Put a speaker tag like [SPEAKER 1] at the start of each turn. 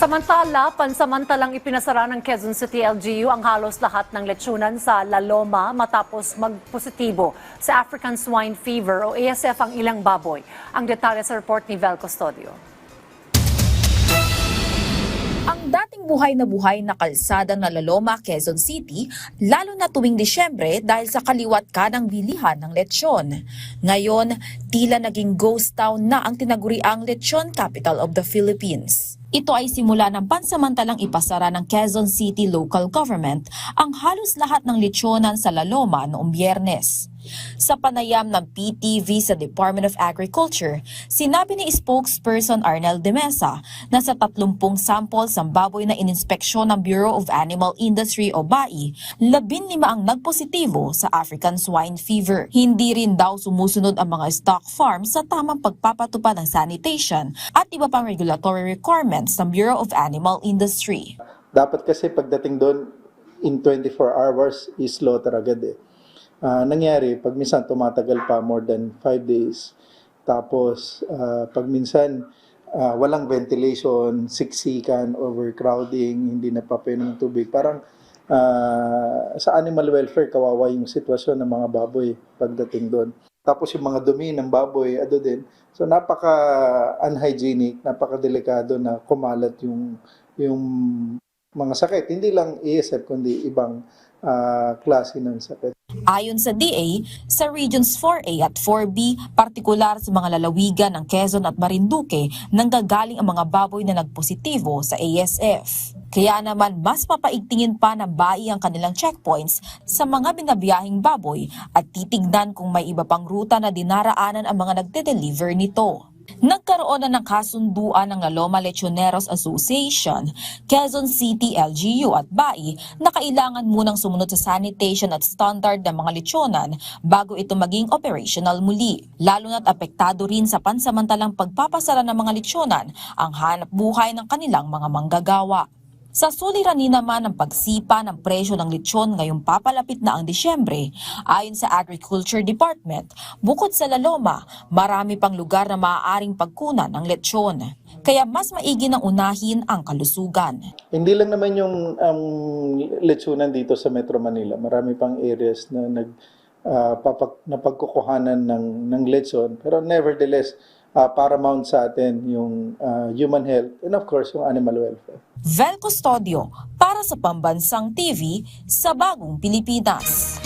[SPEAKER 1] Samantala, pansamantalang ipinasara ng Quezon City LGU ang halos lahat ng lechonan sa La Loma matapos magpositibo sa African Swine Fever o ASF ang ilang baboy. Ang detalye sa report ni Vel Custodio.
[SPEAKER 2] Ang dating buhay na buhay na kalsada na Laloma, Quezon City, lalo na tuwing Disyembre dahil sa kaliwat ka ng bilihan ng lechon. Ngayon, tila naging ghost town na ang tinaguriang lechon capital of the Philippines. Ito ay simula ng pansamantalang ipasara ng Quezon City local government ang halos lahat ng lechonan sa Laloma noong biyernes. Sa panayam ng PTV sa Department of Agriculture, sinabi ni spokesperson Arnel de Mesa na sa 30 samples ng baboy na ininspeksyon ng Bureau of Animal Industry o BAI, 15 ang nagpositibo sa African swine fever. Hindi rin daw sumusunod ang mga stock farms sa tamang pagpapatupad ng sanitation at iba pang regulatory requirements ng Bureau of Animal Industry.
[SPEAKER 3] Dapat kasi pagdating doon, in 24 hours, is slaughter agad eh. Ah, nangyari, pag minsan tumatagal pa more than 5 days. Tapos, ah, pag minsan ah, walang ventilation, siksikan, overcrowding, hindi napapainom ng tubig. Parang ah, sa animal welfare, kawawa yung sitwasyon ng mga baboy pagdating doon. Tapos yung mga dumi ng baboy, ano din. So napaka unhygienic, napaka delikado na kumalat yung yung mga sakit. Hindi lang ASF kundi ibang ah, klase ng sakit.
[SPEAKER 2] Ayon sa DA, sa Regions 4A at 4B, partikular sa mga lalawigan ng Quezon at Marinduque, nanggagaling ang mga baboy na nagpositibo sa ASF. Kaya naman mas papaigtingin pa ng BAI ang kanilang checkpoints sa mga binabiyahing baboy at titignan kung may iba pang ruta na dinaraanan ang mga nagde-deliver nito. Nagkaroon na ng kasunduan ng Laloma Lechoneros Association, Quezon City LGU at BAI na kailangan munang sumunod sa sanitation at standard ng mga lechonan bago ito maging operational muli. Lalo na't apektado rin sa pansamantalang pagpapasara ng mga lechonan ang hanap buhay ng kanilang mga manggagawa. Sa suliranin naman ng pagsipa ng presyo ng lechon ngayong papalapit na ang Disyembre, ayon sa Agriculture Department, bukod sa Laloma, marami pang lugar na maaaring pagkunan ng lechon. Kaya mas maigi nang unahin ang kalusugan.
[SPEAKER 3] Hindi lang naman yung um, lechonan dito sa Metro Manila. Marami pang areas na nag ah, papak, napagkukuhanan ng ng lechon. Pero nevertheless, ah, paramount sa atin yung ah, human health and of course yung animal welfare.
[SPEAKER 2] Vel Custodio para sa Pambansang TV sa Bagong Pilipinas.